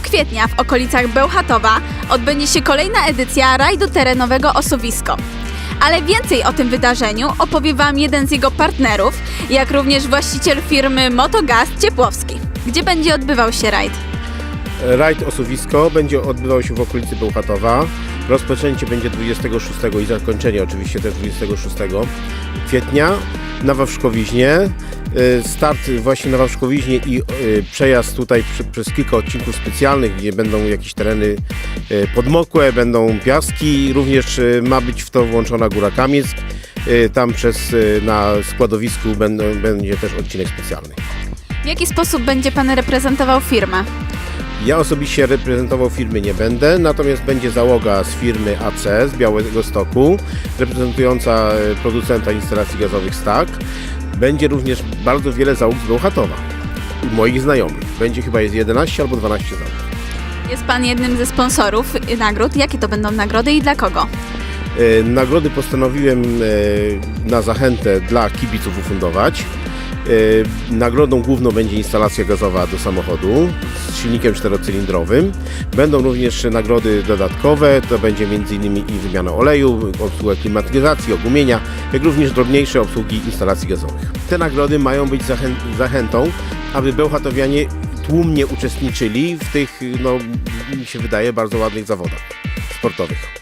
kwietnia w okolicach Bełchatowa odbędzie się kolejna edycja rajdu terenowego Osuwisko. Ale więcej o tym wydarzeniu opowie Wam jeden z jego partnerów, jak również właściciel firmy Motogaz Ciepłowski. Gdzie będzie odbywał się rajd? Rajd Osuwisko będzie odbywał się w okolicy Bełchatowa. Rozpoczęcie będzie 26 i zakończenie oczywiście też 26 kwietnia na Wawrzkowiźnie. Y, Start właśnie na Wawrzkowiźnie i y, przejazd tutaj przez kilka odcinków specjalnych, gdzie będą jakieś tereny y, podmokłe, będą piaski. Również ma być w to włączona Góra Kamieck. Y, Tam przez na składowisku będą, będzie też odcinek specjalny. W jaki sposób będzie Pan reprezentował firmę? Ja osobiście reprezentował firmy nie będę, natomiast będzie załoga z firmy AC z Białego Stoku, reprezentująca e, producenta instalacji gazowych STAK. Będzie również bardzo wiele załóg z Bełchatowa, moich znajomych. Będzie chyba jest 11 albo 12 załóg. Jest Pan jednym ze sponsorów nagród. Jakie to będą nagrody i dla kogo? E, Nagrody postanowiłem e, na zachętę dla kibiców ufundować. E, Nagrodą główną będzie instalacja gazowa do samochodu z silnikiem czterocylindrowym. Będą również nagrody dodatkowe, to będzie m.in. i wymiana oleju, obsługa klimatyzacji, ogumienia, jak również drobniejsze obsługi instalacji gazowych. Te nagrody mają być zachę zachętą, aby bełchatowianie tłumnie uczestniczyli w tych, no, mi się wydaje, bardzo ładnych zawodach sportowych.